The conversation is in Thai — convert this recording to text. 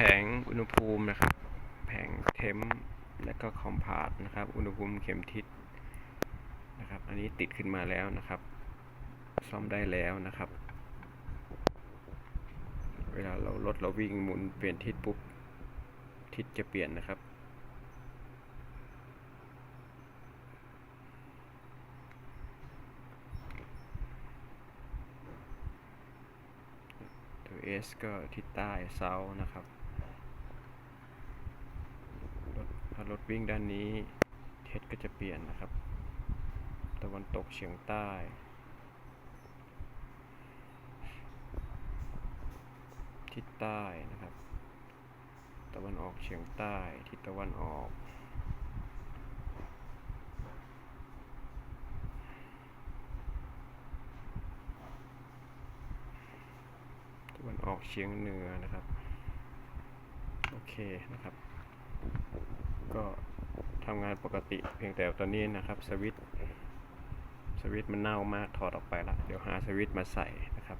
แผงอุณหภูมินะครับ แผงเทมและก็คอมพาสนะครับ อุณหภูมิเข็มทิศนะครับ อันนี้ติดขึ้นมาแล้วนะครับ ซ่อมได้แล้วนะครับ เวลาเรารถเราวิ่งหมุนเปลี่ยนทิศปุ๊บ ทิศจะเปลี่ยนนะครับตัว S ก็ทิศใต้เซานะครับ รถวิ่งด้านนี้ เทศก็จะเปลี่ยนนะครับ ตะวันตกเฉียงใต้ ทิศใต้นะครับ ตะวันออกเฉียงใต้ ทิศตะวันออกตะวันออกเฉียงเหนือนะครับ โอเคนะครับ ก็ทำงานปกติเพียงแต่ตอนนี้นะครับ สวิตสวิตมันเน่ามากถอดออกไปละเดี๋ยวหาสวิตมาใส่นะครับ